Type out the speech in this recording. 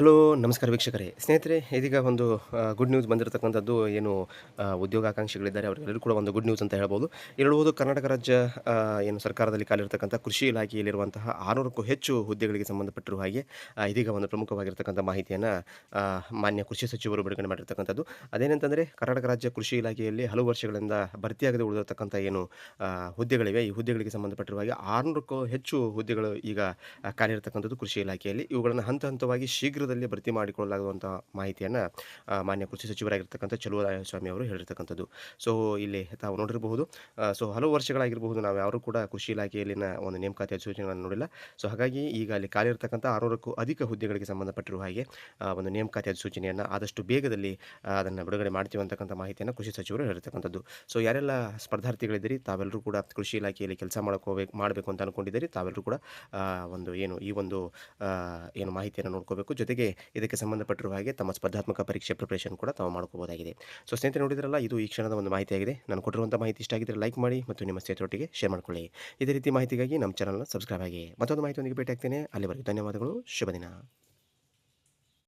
Hello, ನಮಸ್ಕಾರ ವೀಕ್ಷಕರೇ. ಸ್ನೇಹಿತರೆ, ಇದೀಗ ಒಂದು ಗುಡ್ ನ್ಯೂಸ್ ಬಂದಿರತಕ್ಕಂಥದ್ದು ಏನು ಉದ್ಯೋಗಾಕಾಂಕ್ಷಿಗಳಿದ್ದಾರೆ ಅವರೆಲ್ಲರೂ ಕೂಡ ಒಂದು ಗುಡ್ ನ್ಯೂಸ್ ಅಂತ ಹೇಳ್ಬೋದು. ಹೇಳ್ಬೋದು ಕರ್ನಾಟಕ ರಾಜ್ಯ ಏನು ಸರ್ಕಾರದಲ್ಲಿ ಕಾಲಿರ್ತಕ್ಕಂಥ ಕೃಷಿ ಇಲಾಖೆಯಲ್ಲಿರುವಂತಹ ಆರುನೂರಕ್ಕೂ ಹೆಚ್ಚು ಹುದ್ದೆಗಳಿಗೆ ಸಂಬಂಧಪಟ್ಟಿರುವ ಹಾಗೆ ಇದೀಗ ಒಂದು ಪ್ರಮುಖವಾಗಿರ್ತಕ್ಕಂಥ ಮಾಹಿತಿಯನ್ನು ಮಾನ್ಯ ಕೃಷಿ ಸಚಿವರು ಬಿಡುಗಡೆ ಮಾಡಿರ್ತಕ್ಕಂಥದ್ದು. ಅದೇನಂತಂದರೆ, ಕರ್ನಾಟಕ ರಾಜ್ಯ ಕೃಷಿ ಇಲಾಖೆಯಲ್ಲಿ ಹಲವು ವರ್ಷಗಳಿಂದ ಭರ್ತಿಯಾಗದೆ ಉಳಿದಿರತಕ್ಕಂಥ ಏನು ಹುದ್ದೆಗಳಿವೆ. ಈ ಹುದ್ದೆಗಳಿಗೆ ಸಂಬಂಧಪಟ್ಟಿರುವ ಹಾಗೆ ಆರುನೂರಕ್ಕೂ ಹೆಚ್ಚು ಹುದ್ದೆಗಳು ಈಗ ಕಾಲಿರ್ತಕ್ಕಂಥದ್ದು ಕೃಷಿ ಇಲಾಖೆಯಲ್ಲಿ. ಇವುಗಳನ್ನು ಹಂತ ಹಂತವಾಗಿ ಶೀಘ್ರದಲ್ಲೇ ಭರ್ತಿ ಮಾಡಿಕೊಳ್ಳಲಾಗುವಂತಹ ಮಾಹಿತಿಯನ್ನು ಮಾನ್ಯ ಕೃಷಿ ಸಚಿವರಾಗಿರ್ತಕ್ಕಂಥ ಸ್ವಾಮಿ ಅವರು ಹೇಳಿರ್ತಕ್ಕಂಥದ್ದು. ಸೊ ಇಲ್ಲಿ ತಾವು ನೋಡಿರಬಹುದು ಸೊ ಹಲವು ವರ್ಷಗಳಾಗಿರಬಹುದು ನಾವು ಯಾರು ಕೂಡ ಕೃಷಿ ಇಲಾಖೆಯಲ್ಲಿನ ಒಂದು ನೇಮಕಾತಿ ಅಧಿಸೂಚನೆಗಳನ್ನು ನೋಡಿಲ್ಲ. ಸೊ ಹಾಗಾಗಿ ಈಗ ಅಲ್ಲಿ ಖಾಲಿ ಇರತಕ್ಕಂಥ ಆರುನೂರಕ್ಕೂ ಅಧಿಕ ಹುದ್ದೆಗಳಿಗೆ ಸಂಬಂಧಪಟ್ಟಿರುವ ಹಾಗೆ ಒಂದು ನೇಮಕಾತಿ ಅಧಿಸೂಚನೆಯನ್ನು ಆದಷ್ಟು ಬೇಗದಲ್ಲಿ ಅದನ್ನು ಬಿಡುಗಡೆ ಮಾಡ್ತೀವಿ ಅಂತಕ್ಕಂಥ ಮಾಹಿತಿಯನ್ನು ಕೃಷಿ ಸಚಿವರು ಹೇಳಿರ್ತಕ್ಕಂಥದ್ದು. ಸೊ ಯಾರೆಲ್ಲ ಸ್ಪರ್ಧಾರ್ಥಿಗಳಿದ್ದೀರಿ, ತಾವೆಲ್ಲರೂ ಕೂಡ ಕೃಷಿ ಇಲಾಖೆಯಲ್ಲಿ ಕೆಲಸ ಮಾಡ್ಕೋಬೇಕು ಮಾಡಬೇಕು ಅಂತ ಅಂದ್ಕೊಂಡಿದ್ದೀರಿ ತಾವೆಲ್ಲರೂ ಕೂಡ ಒಂದು ಏನು ಈ ಒಂದು ಏನು ಮಾಹಿತಿಯನ್ನು ನೋಡ್ಕೋಬೇಕು. ಜೊತೆಗೆ ಇದಕ್ಕೆ ಸಂಬಂಧಪಟ್ಟಿರುವ ಹಾಗೆ ತಮ್ಮ ಸ್ಪರ್ಧಾತ್ಮಕ ಪರೀಕ್ಷೆ ಪ್ರಿಪರೇಷನ್ ಕೂಡ ತಾವು ಮಾಡ್ಕೋಬೋದಾಗಿದೆ ಸೊ ಸ್ನೇಹಿತರೆ ನೋಡಿದ್ರಲ್ಲ, ಇದು ಈ ಕ್ಷಣದ ಒಂದು ಮಾಹಿತಿಯಾಗಿದೆ. ನಾನು ಕೊಟ್ಟಿರುವಂಥ ಮಾಹಿತಿ ಇಷ್ಟ ಆಗಿದ್ದರೆ ಲೈಕ್ ಮಾಡಿ ಮತ್ತು ನಿಮ್ಮ ಸ್ನೇಹಿತರೊಟ್ಟಿಗೆ ಶೇರ್ ಮಾಡ್ಕೊಳ್ಳಿ. ಇದೇ ರೀತಿ ಮಾಹಿತಿಗಾಗಿ ನಮ್ಮ ಚಾನಲ್ನ ಸಬ್ಸ್ಕ್ರೈಬ್ ಆಗಿ ಮತ್ತೊಂದು ಮಾಹಿತಿಯೊಂದಿಗೆ ಭೇಟಿ ಆಗ್ತೇನೆ ಅಲ್ಲಿವರೆಗೆ ಧನ್ಯವಾದಗಳು. ಶುಭ ದಿನ.